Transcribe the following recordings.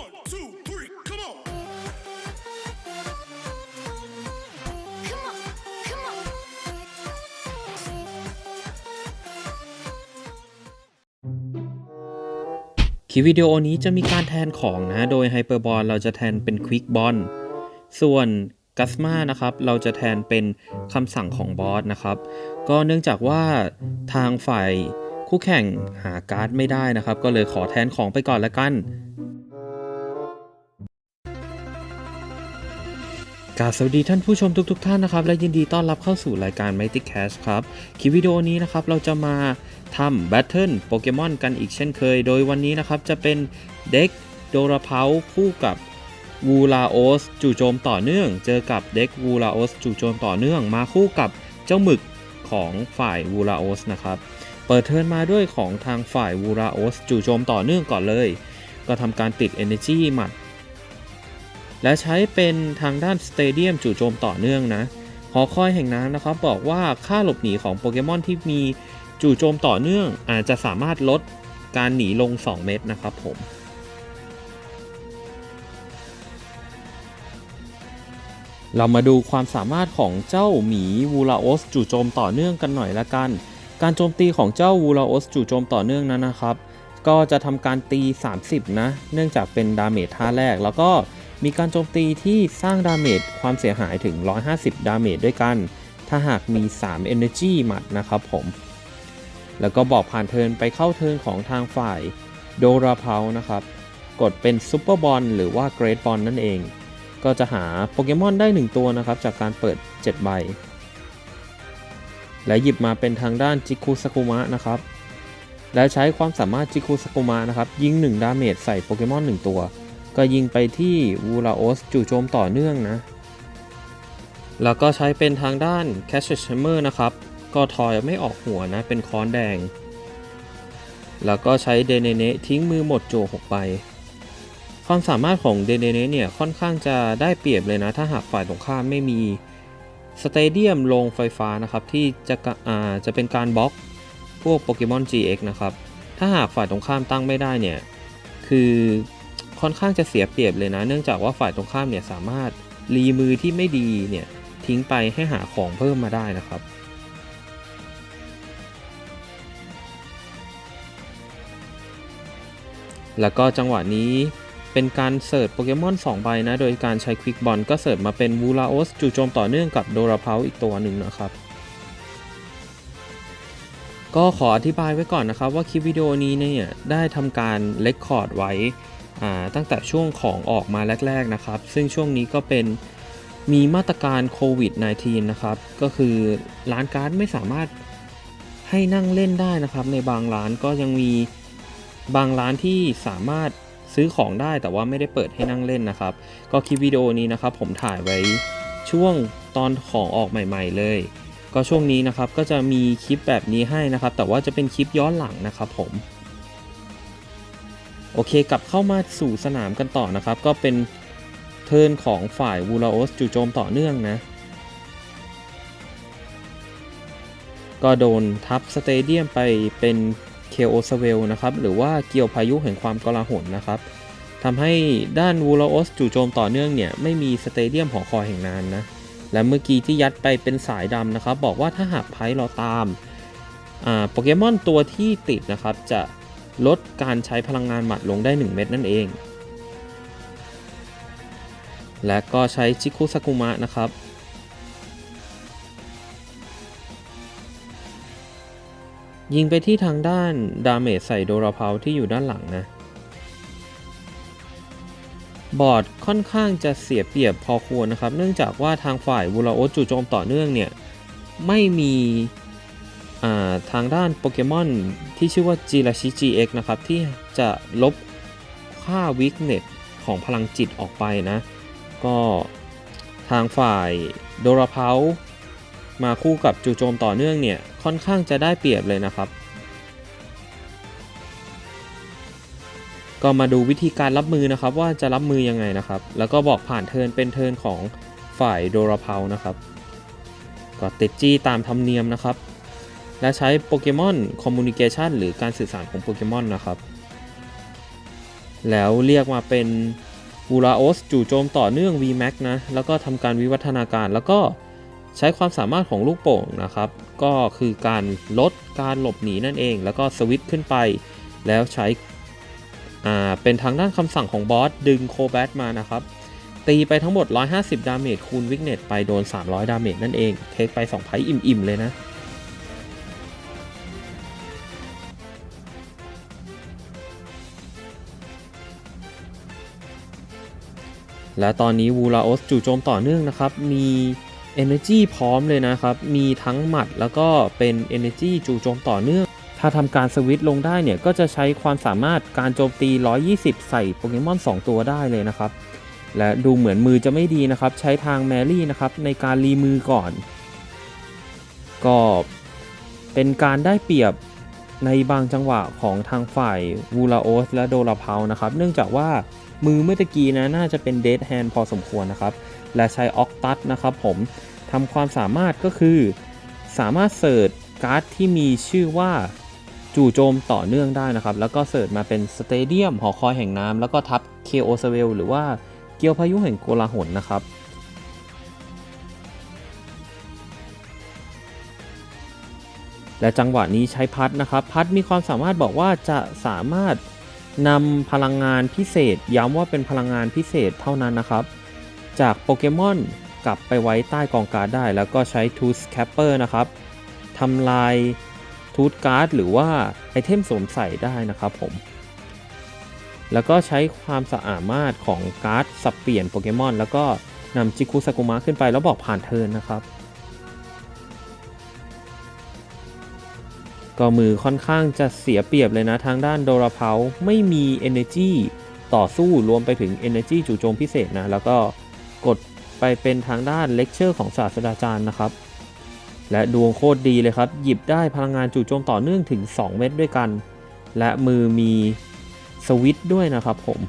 One, two, three, come on. Come on, come on. คลิปวิดีโอนี้จะมีการแทนของนะ โดยไฮเปอร์บอลเราจะแทนเป็นควิกบอลส่วนกัสมานะครับ เราจะแทนเป็นคำสั่งของบอสนะครับ ก็เนื่องจากว่าทางฝ่ายคู่แข่งหาการ์ดไม่ได้นะครับ ก็เลยขอแทนของไปก่อนละกัน กาสวัสดีท่านผู้ชมทุกๆทท่านนะครับและยินดีต้อนรับเข้าสู่รายการ Mighty Cash ครับคลิปวิดีโอนี้นะครับเราจะมาทำแบทเทิลโปเกมอนกันอีกเช่นเคย โดยวันนี้นะครับจะเป็นเด็กโดราเพาคู่กับวูลาโอสจู่โจมต่อเนื่อง เจอกับเด็กวูลาโอสจู่โจมต่อเนื่อง มาคู่กับเจ้าหมึกของฝ่ายวูลาโอสนะครับเปิดเทิร์นมาด้วยของทางฝ่ายวูลาโอสจู่โจมต่อเนื่องก่อนเลย ก็ทำการติด Energy หมัด และใช้เป็นทางด้านสเตเดียมจู่โจมต่อเนื่องนะหอคอยแห่งน้ำนะครับบอกว่าค่าหลบหนีของโปเกมอนที่มีจู่โจมต่อเนื่อง อาจจะสามารถลดการหนีลง 2 เมตรนะครับผมเรามาดูความสามารถของเจ้าหมีวูลาโอสจู่โจมต่อเนื่องกันหน่อยละกัน การโจมตีของเจ้าวูลาโอสจู่โจมต่อเนื่องนั้นนะครับ ก็จะทำการตี 30 นะ เนื่องจากเป็นดาเมจท่าแรก แล้วก็ มีการโจมตีที่สร้างดาเมจความเสียหายถึง 150 ดาเมจด้วยกัน ถ้าหากมี 3 Energy หมัดนะครับผม แล้วก็บอกผ่านเทินไปเข้าเทินของทางฝ่ายโดราเพานะครับ กดเป็นซูเปอร์บอลหรือว่าเกรดบอลนั่นเอง ก็จะหาโปเกมอนได้ 1 ตัวนะครับ จากการเปิด 7 ใบ และหยิบมาเป็นทางด้านจิคุสกุมะนะครับ และใช้ความสามารถจิคุสกุมะนะครับ ยิง 1 ดาเมจใส่โปเกมอน 1 ตัว ก็ยิงไปที่วูลาโอสจู่โจมต่อเนื่องนะ แล้วก็ใช้เป็นทางด้านแคชเชมเมอร์นะครับ ก็ทอยไม่ออกหัวนะ เป็นค้อนแดง แล้วก็ใช้เดเนเนทิ้งมือหมดโจหกใบความสามารถของเดเนเนเนี่ยค่อนข้างจะได้เปรียบเลยนะ ถ้าหากฝ่ายตรงข้ามไม่มีสเตเดียมลงไฟฟ้านะครับที่จะกะอ่าจะเป็นการบล็อกพวกโปเกมอน GX นะครับ ถ้าหากฝ่ายตรงข้ามตั้งไม่ได้เนี่ย คือ ค่อนข้างจะเสียเปรียบเลยนะ เนื่องจากว่าฝ่ายตรงข้ามเนี่ยสามารถรีมือที่ไม่ดีเนี่ยทิ้งไปให้หาของเพิ่มมาได้นะครับแล้วก็จังหวะนี้เป็นการเสิร์ชโปเกมอน2ใบนะ โดยการใช้ควิกบอลก็เสิร์ชมาเป็นวูลาโอสจู่โจมต่อเนื่องกับโดราเพาอีกตัวหนึ่งนะครับ ก็ขออธิบายไว้ก่อนนะครับว่าคลิปวิดีโอนี้เนี่ยได้ทำการเลคคอร์ดไว้ ตั้งแต่ช่วงของออกมาแรก ๆนะครับ ซึ่งช่วงนี้ก็เป็นมีมาตรการโควิด -19 นะครับ ก็คือร้านการ์ดไม่สามารถให้นั่งเล่นได้นะครับ ในบางร้านก็ยังมีบางร้านที่สามารถซื้อของได้แต่ว่าไม่ได้เปิดให้นั่งเล่นนะครับ ก็คลิปวิดีโอนี้นะครับ ผมถ่ายไว้ช่วงตอนของออกใหม่ ๆ เลย ก็ช่วงนี้นะครับก็จะมีคลิปแบบนี้ให้นะครับ แต่ว่าจะเป็นคลิปย้อนหลังนะครับผม โอเคกลับเข้ามาสู่สนามกันต่อนะครับ ก็เป็นเทิร์นของฝ่ายวูลาโอสจู่โจมต่อเนื่องนะ ก็โดนทับสเตเดียมไปเป็นเคโอสเวลนะครับ หรือว่าเกี่ยวพายุแห่งความกลาหลนะครับทำให้ด้านวูลาโอสจู่โจมต่อเนื่องเนี่ย ไม่มีสเตเดียมหอคอยแห่งนานนะ และเมื่อกี้ที่ยัดไปเป็นสายดำนะครับ บอกว่าถ้าหากไพ่เราตามโปเกมอนตัวที่ติดนะครับจะ ลดการใช้พลังงานหมัดลงได้ 1 เม็ดนั่นเอง และก็ใช้ชิคุสกุมะนะครับ ยิงไปที่ทางด้านดาเมจใส่โดราเพาที่อยู่ด้านหลังนะ บอร์ดค่อนข้างจะเสียเปรียบพอควรนะครับ เนื่องจากว่าทางฝ่ายวูลาโอจู่โจมต่อเนื่องเนี่ย ไม่มี ทางด้านโปเกมอนที่ชื่อว่าจิราชิ GX นะครับ ที่จะลบค่าวิกเน็ตของพลังจิตออกไปนะ ก็ทางฝ่ายโดราเพามาคู่กับจูโจมต่อเนื่องเนี่ย ค่อนข้างจะได้เปรียบเลยนะครับ ก็มาดูวิธีการรับมือนะครับว่าจะรับมือยังไงนะครับ แล้วก็บอกผ่านเทินเป็นเทินของฝ่ายโดราเพานะครับ ก็ติดจี้ตามธรรมเนียมนะครับ และใช้โปเกมอนคอมมูนิเคชันหรือการสื่อสารของโปเกมอนนะครับ แล้วเรียกมาเป็นบูราโอสจู่โจมต่อเนื่อง VMAX นะ แล้วก็ทำการวิวัฒนาการ แล้วก็ใช้ความสามารถของลูกโป่งนะครับ ก็คือการลดการหลบหนีนั่นเอง แล้วก็สวิตขึ้นไป แล้วใช้อ่าเป็นทางด้านคำสั่งของบอสดึงโคแบทมานะครับ ตีไปทั้งหมด 150 ดาเมจคูณวิกเนตไปโดน 300 ดาเมจนั่นเอง เทคไป2ไพ่อิ่มๆเลยนะ และตอนนี้วูลาโอสจู่โจมต่อเนื่องนะครับ มี Energy พร้อมเลยนะครับ มีทั้งหมัดแล้วก็เป็น Energy จู่โจมต่อเนื่อง ถ้าทำการสวิตช์ลงได้เนี่ย ก็จะใช้ความสามารถการโจมตี 120 ใส่โปเกมอน 2 ตัวได้เลยนะครับ และดูเหมือนมือจะไม่ดีนะครับ ใช้ทางแมรี่นะครับในการรีมือก่อน ก็เป็นการได้เปรียบ ในบางจังหวะของทางฝ่ายวูลาโอสและโดราเพานะครับ เนื่องจากว่ามือเมื่อตะกี้นะน่าจะเป็นเด d แฮนพอสมควรนะครับ และใช้ออกตัสนะครับผมทำความสามารถก็คือ สามารถเสิร์ชการ์ดที่มีชื่อว่าจู่โจมต่อเนื่องได้นะครับ แล้วก็เสิร์ชมาเป็นสเตเดียมหอคอยแห่งน้ำแล้วก็ทับเคโอเซเวลหรือว่าเกียวพายุแห่งโกลาหลนะครับ และจังหวะนี้ใช้พัดนะครับพัดมีความสามารถบอกว่าจะสามารถนำพลังงานพิเศษ ย้ำว่าเป็นพลังงานพิเศษเท่านั้นนะครับ จากโปเกมอนกลับไปไว้ใต้กองการ์ดได้ แล้วก็ใช้ทูสแคปเปอร์นะครับทำลายทูตการ์ดหรือว่าไอเทมสวมใส่ได้นะครับผม แล้วก็ใช้ความสามารถของการ์ดสับเปลี่ยนโปเกมอนแล้วก็นำจิคุสกุมะขึ้นไปแล้วบอกผ่านเทินนะครับ ก็มือค่อนข้างจะเสียเปรียบเลยนะทางด้านโดราเพาไม่มี Energy ต่อสู้รวมไปถึง Energy จู่โจมพิเศษนะ แล้วก็กดไปเป็นทางด้านเลคเชอร์ของศาสตราจารย์นะครับ และดวงโคตรดีเลยครับ หยิบได้พลังงานจู่โจมต่อเนื่องถึง 2 เม็ดด้วยกัน และมือมีสวิตด้วยนะครับผม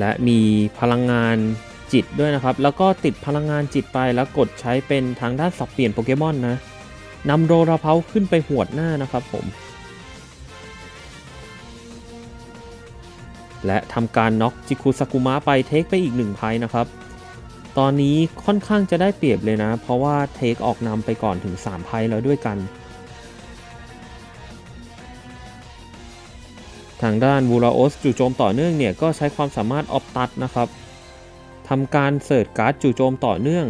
และมีพลังงานจิตด้วยนะครับ แล้วก็ติดพลังงานจิตไปแล้วกดใช้เป็นทางด้านสับเปลี่ยนโปเกมอนนะนำโดราเพาขึ้นไปหวดหน้านะครับผม และทำการน็อกจิคุสกุมะไปเทคไปอีกหนึ่งไพ่นะครับ ตอนนี้ค่อนข้างจะได้เปรียบเลยนะ เพราะว่าเทคออกนำไปก่อนถึง3ไพ่แล้วด้วยกัน ทางด้านวูราโอสจู่โจมต่อเนื่องเนี่ยก็ใช้ความสามารถออฟตัดนะครับทำการเสิร์ชการ์ดจู่โจมต่อเนื่อง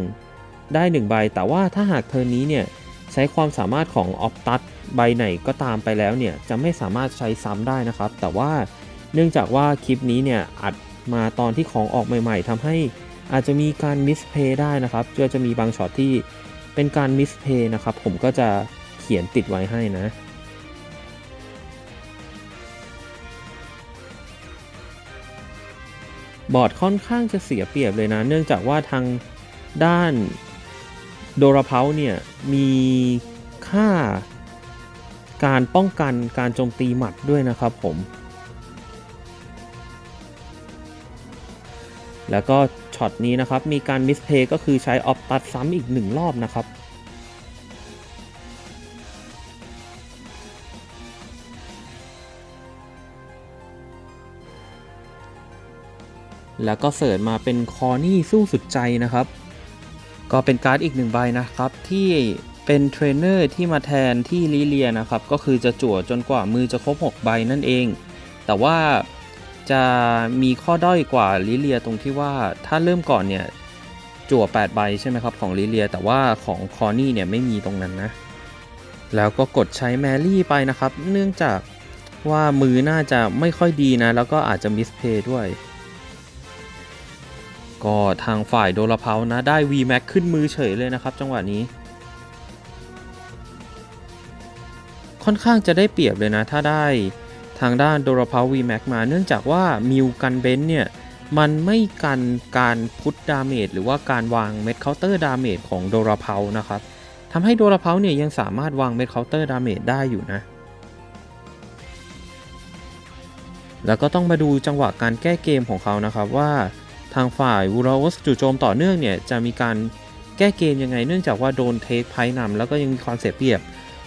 ได้1ใบ แต่ว่าถ้าหากเทอร์นนี้เนี่ยใช้ความสามารถของออฟตัดใบไหนก็ตามไปแล้วเนี่ยจะไม่สามารถใช้ซ้ำได้นะครับ แต่ว่าเนื่องจากว่าคลิปนี้เนี่ยอัดมาตอนที่ของออกใหม่ ๆทำให้อาจจะมีการมิสเพย์ได้นะครับก็จะมีบางช็อตที่เป็นการมิสเพย์นะครับ ผมก็จะเขียนติดไว้ให้นะ บอร์ดค่อนข้างจะเสียเปรียบเลยนะ เนื่องจากว่าทางด้านโดราเพาเนี่ย มีค่าการป้องกันการโจมตีหมัดด้วยนะครับผม แล้วก็ช็อตนี้นะครับ มีการมิสเพย์ก็คือใช้ออฟตัดซ้ำอีกหนึ่งรอบนะครับ แล้วก็เสิร์ชมาเป็นคอนี่สู้สุดใจนะครับ ก็เป็นการ์ดอีกหนึ่งใบนะครับที่เป็นเทรนเนอร์ที่มาแทนที่ลิเลียนะครับ ก็คือจะจั่วจนกว่ามือจะครบ 6 ใบนั่นเอง แต่ว่าจะมีข้อด้อยกว่าลิเลียตรงที่ว่าถ้าเริ่มก่อนเนี่ยจั่ว 8 ใบใช่ไหมครับของลิเลีย แต่ว่าของคอนี่เนี่ยไม่มีตรงนั้นนะ แล้วก็กดใช้แมรี่ไปนะครับ เนื่องจากว่ามือน่าจะไม่ค่อยดีนะ แล้วก็อาจจะมิสเพย์ด้วย ก็ทางฝ่ายโดราเพานะได้ VMAX ขึ้นมือเฉยเลยนะครับ จังหวะนี้ ค่อนข้างจะได้เปรียบเลยนะ ถ้าได้ทางด้านโดราเพา VMAX มา เนื่องจากว่ามิวกันเบนเนี่ยมันไม่กันการพุทดาเมจหรือว่าการวางเม็ดเคาน์เตอร์ดาเมจของโดราเพานะครับทำให้โดราเพาเนี่ยยังสามารถวางเม็ดเคาน์เตอร์ดาเมจได้อยู่นะ แล้วก็ต้องมาดูจังหวะการแก้เกมของเขานะครับว่า ทางฝ่ายวูราอสจู่โจมต่อเนื่องเนี่ยจะมีการแก้เกมยังไงเนื่องจากว่าโดนเทคไพ่นำแล้วก็ยังมีความเสียเปรียบ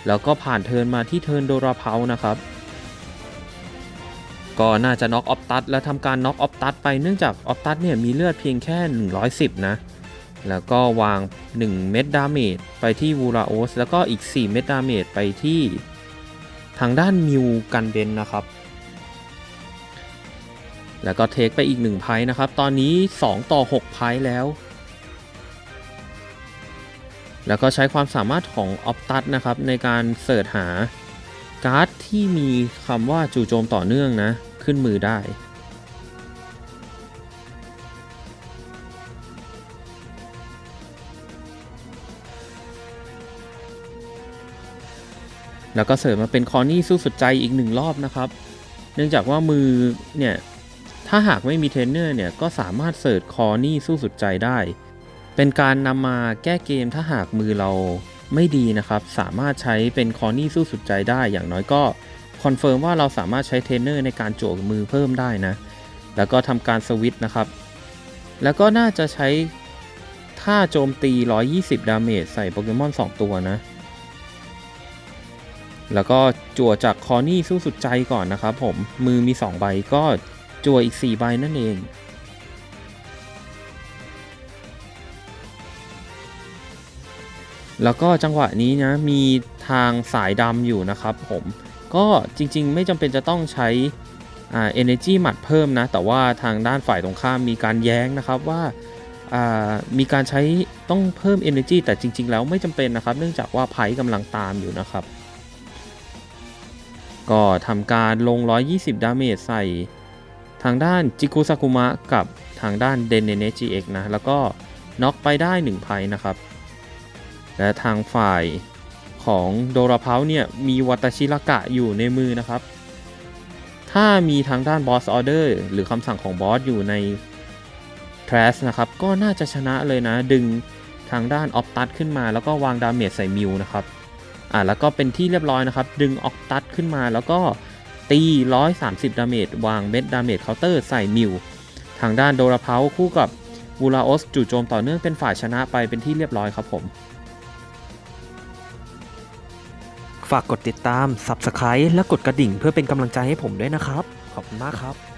แล้วก็ผ่านเทินมาที่เทินโดราเพานะครับ ก็น่าจะน็อกออฟตัสและทำการน็อกออฟตัสไปเนื่องจากออฟตัสเนี่ยมีเลือดเพียงแค่ 110 นะ แล้วก็วาง 1 เม็ดดาเมจไปที่วูราโอสแล้วก็อีก 4 เม็ดดาเมจไปที่ทางด้านมิวกันเบนนะครับ แล้วก็เทคไปอีก1ไพ่นะครับ ตอนนี้ 2 ต่อ 6 ไพ่แล้ว แล้วก็ใช้ความสามารถของออ t ตัสนะครับ ในการเสิร์ชหาการ์ดที่มีคำว่าจู่โจมต่อเนื่องนะ ขึ้นมือได้ แล้วก็เสริมมาเป็นคอนี่สู้สุดใจอีกหนึ่งรอบนะครับ เนื่องจากว่ามือเนี่ย ถ้าหากไม่มีเทรนเนอร์เนี่ยก็สามารถเสิร์ชคอนี่สู้สุดใจได้ เป็นการนำมาแก้เกมถ้าหากมือเราไม่ดีนะครับ สามารถใช้เป็นคอนี่สู้สุดใจได้ อย่างน้อยก็คอนเฟิร์มว่าเราสามารถใช้เทรนเนอร์ในการโจกมือเพิ่มได้นะ แล้วก็ทำการสวิตช์นะครับ แล้วก็น่าจะใช้ท่าโจมตี 120 ดาเมจใส่โปเกมอน 2 ตัวนะ แล้วก็จั่วจากคอนี่สู้สุดใจก่อนนะครับผม มือมี 2 ใบก็ จั่วอีก 4 ใบนั่นเอง แล้วก็จังหวะนี้นะ มีทางสายดำอยู่นะครับผมก็จริงๆ ไม่จำเป็นจะต้องใช้อ่า energy หมัดเพิ่มนะ แต่ว่าทางด้านฝ่ายตรงข้ามมีการแย้งนะครับว่าอ่ามีการใช้ต้องเพิ่ม energy แต่จริง ๆ แล้วไม่จำเป็นนะครับ เนื่องจากว่าไพ่กำลังตามอยู่นะครับ ก็ทำการลง 120 ดาเมจใส่ ทางด้านจิกุซากุมะกับทางด้านเดนเนเนจิเอ็กนะ แล้วก็น็อกไปได้ 1 ไพ่นะครับ และทางฝ่ายของโดราเพาเนี่ยมีวัตชิรากะอยู่ในมือนะครับ ถ้ามีทางด้านบอสออเดอร์หรือคำสั่งของบอสอยู่ใน t r a s นะครับ ก็น่าจะชนะเลยนะ ดึงทางด้านออฟตัสขึ้นมาแล้วก็วางดาเมจใส่มิวนะครับ อ่าแล้วก็เป็นที่เรียบร้อยนะครับ ดึงออกตัดขึ้นมาแล้วก็ ตี 130 ดาเมจ วางเม็ดดาเมจเคาน์เตอร์ใส่มิว ทางด้านโดราเพาคู่กับวูลาอสจู่โจมต่อเนื่องเป็นฝ่ายชนะไปเป็นที่เรียบร้อยครับผม ฝากกดติดตาม Subscribe และกดกระดิ่งเพื่อเป็นกำลังใจให้ผมด้วยนะครับ ขอบคุณมากครับ